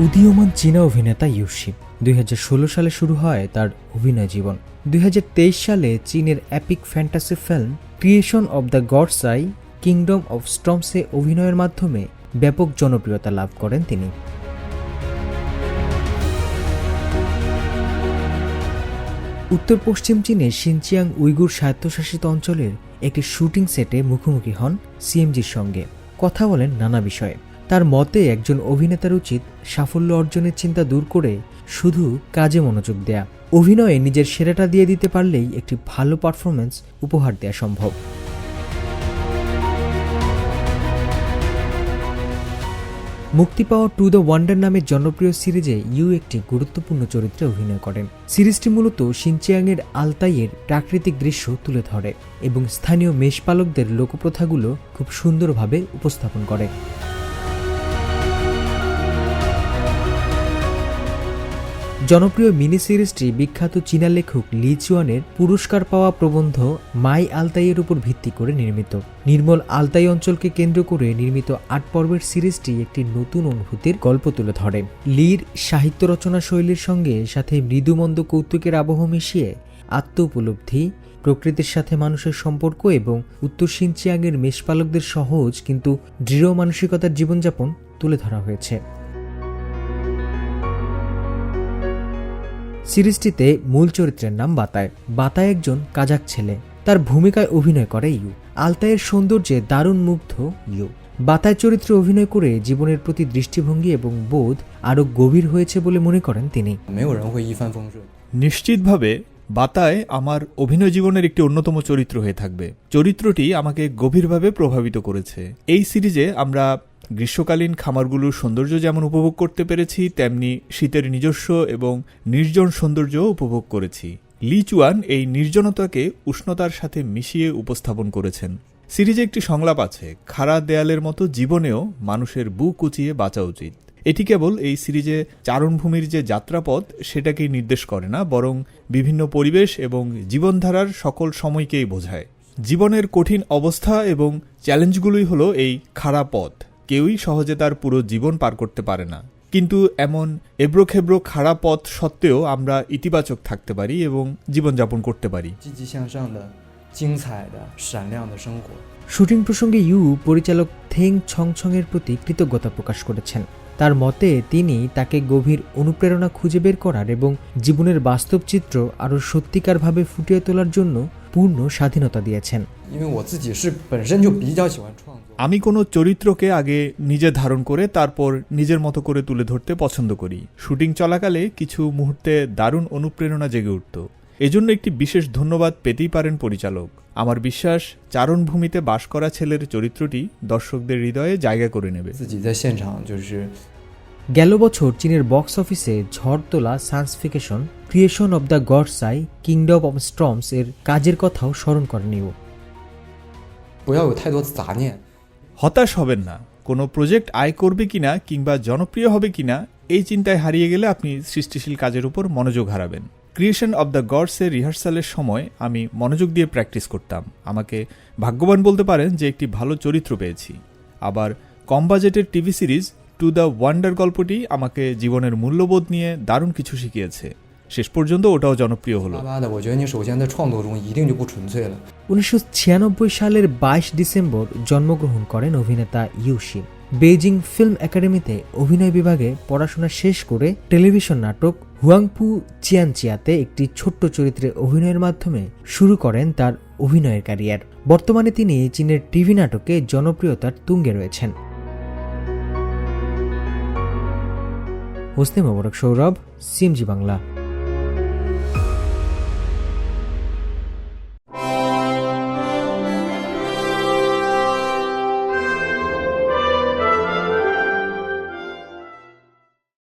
উদীয়মান চীনা অভিনেতা ইউশিপ দুই সালে শুরু হয় তার অভিনয় জীবন। দুই হাজার তেইশ সালে চীনের epic fantasy film creation of the gods I kingdom of স্টমসে অভিনয়ের মাধ্যমে ব্যাপক জনপ্রিয়তা লাভ করেন তিনি। উত্তর পশ্চিম চীনে সিনচিয়াং উইগুর স্বায়ত্তশাসিত অঞ্চলের একটি শুটিং সেটে মুখোমুখি হন সিএমজির সঙ্গে। কথা বলেন নানা বিষয়ে। তার মতে একজন অভিনেতার উচিত সাফল্য অর্জনের চিন্তা দূর করে শুধু কাজে মনোযোগ দেয়া। অভিনয়ে নিজের সেরাটা দিয়ে দিতে পারলেই একটি ভালো পারফরমেন্স উপহার দেওয়া সম্ভব। মুক্তি পাওয়া টু দ্য ওয়ান্ডার নামের জনপ্রিয় সিরিজে ইউ একটি গুরুত্বপূর্ণ চরিত্রে অভিনয় করেন। সিরিজটি মূলত সিনচিয়াংয়ের আলতাইয়ের প্রাকৃতিক দৃশ্য তুলে ধরে এবং স্থানীয় মেষপালকদের লোকপ্রথাগুলো খুব সুন্দরভাবে উপস্থাপন করে। জনপ্রিয় মিনি সিরিজটি বিখ্যাত চীনা লেখক লি চুয়ানের পুরস্কার পাওয়া প্রবন্ধ মাই আলতাইয়ের উপর ভিত্তি করে নির্মিত। নির্মল আলতাই অঞ্চলকে কেন্দ্র করে নির্মিত আট পর্বের সিরিজটি একটি নতুন অনুভূতির গল্প তুলে ধরে। লির সাহিত্য রচনা শৈলীর সঙ্গে সাথে মৃদুমন্দ কৌতুকের আবহ মিশিয়ে আত্ম উপলব্ধি প্রকৃতির সাথে মানুষের সম্পর্ক এবং উত্তর সিনচিয়াংয়ের মেষপালকদের সহজ কিন্তু দৃঢ় মানসিকতার জীবনযাপন তুলে ধরা হয়েছে। সিরিজটিতে মূল চরিত্রের নাম বাতায়। বাতায় একজন কাজাক ছেলে। তার ভূমিকায় অভিনয় করে ইউ। আলতায়ের সৌন্দর্যে দারুণ মুগ্ধ ইউ। বাতায় চরিত্রে অভিনয় করে জীবনের প্রতি দৃষ্টিভঙ্গি এবং বোধ আরও গভীর হয়েছে বলে মনে করেন তিনি। নিশ্চিতভাবে, বাতায় আমার অভিনয় জীবনের একটি অন্যতম চরিত্র হয়ে থাকবে। চরিত্রটি আমাকে গভীরভাবে প্রভাবিত করেছে। এই সিরিজে আমরা গ্রীষ্মকালীন খামারগুলোর সৌন্দর্য যেমন উপভোগ করতে পেরেছি, তেমনি শীতের নিজস্ব এবং নির্জন সৌন্দর্য উপভোগ করেছি। লি চুয়ান এই নির্জনতাকে উষ্ণতার সাথে মিশিয়ে উপস্থাপন করেছেন। সিরিজে একটি সংলাপ আছে, খাড়া দেয়ালের মতো জীবনেও মানুষের বুক কুচিয়ে বাঁচা উচিত। এটি কেবল এই সিরিজে চারণভূমির যে যাত্রাপথ, সেটাকেই নির্দেশ করে না, বরং বিভিন্ন পরিবেশ এবং জীবনধারার সকল সময়কেই বোঝায়। জীবনের কঠিন অবস্থা এবং চ্যালেঞ্জগুলোই হলো এই খাড়া পথ। কেউই সহজে তার পুরো জীবন পার করতে পারে না কিন্তু এমন এবড়োখেবড়ো খারাপ পথ সত্ত্বেও আমরা ইতিবাচক থাকতে পারি এবং জীবনযাপন করতে পারি শুটিং প্রসঙ্গে ইউ পরিচালক থেং ছং এর প্রতি কৃতজ্ঞতা প্রকাশ করেছেন তার মতে তিনি তাকে গভীর অনুপ্রেরণা খুঁজে বের করার এবং জীবনের বাস্তব চিত্র আরও সত্যিকারভাবে ফুটিয়ে তোলার জন্য পূর্ণ স্বাধীনতা দিয়েছেন 因为我自己是本身就比较喜欢创作， আমি কোনো চরিত্রকে আগে নিজে ধারণ করে তারপর নিজের মতো করে তুলে ধরতে পছন্দ করি শুটিং চলাকালে কিছু মুহূর্তে দারুণ অনুপ্রেরণা জেগে উঠত এজন্য একটি বিশেষ ধন্যবাদ পেতেই পারেন পরিচালক আমার বিশ্বাস চারণভূমিতে বাস করা ছেলের চরিত্রটি দর্শকদের হৃদয়ে জায়গা করে নেবে 自己在现场就是 গেল বছর চীনের বক্স অফিসে ঝড় তোলা science fiction creation of the gods I kingdom of storms এর কাজের কথাও স্মরণ করেন ইউ 不要有太多杂念， হতাশ হবেন না। কোনো প্রজেক্ট আয় করবে কিনা কিংবা জনপ্রিয় হবে কিনা, এই চিন্তায় হারিয়ে গেলে আপনি সৃষ্টিশীল কাজের উপর মনোযোগ হারাবেন। ক্রিয়েশন অব দ্য গডসের রিহার্সালের সময় আমি মনোযোগ দিয়ে প্র্যাকটিস করতাম। আমাকে ভাগ্যবান বলতে পারেন যে একটি ভালো চরিত্র পেয়েছি। আবার কম বাজেটের TV series to the wonder গল্পটি আমাকে জীবনের মূল্যবোধ নিয়ে দারুণ কিছু শিখিয়েছে। শেষ পর্যন্ত ওটাও জনপ্রিয় হলো। উনিশশো ছিয়ানব্বই সালের বাইশ ডিসেম্বর জন্মগ্রহণ করেন অভিনেতা ইউশি বেইজিং ফিল্ম একাডেমিতে অভিনয় বিভাগে পড়াশোনা শেষ করে টেলিভিশন নাটক হুয়াংপু চিয়ানচিয়াতে একটি ছোট্ট চরিত্রে অভিনয়ের মাধ্যমে শুরু করেন তার অভিনয়ের ক্যারিয়ার। বর্তমানে তিনি চীনের টিভি নাটকে জনপ্রিয়তার তুঙ্গে রয়েছেন। হোসনে মোবারক সৌরভ সিমজি বাংলা।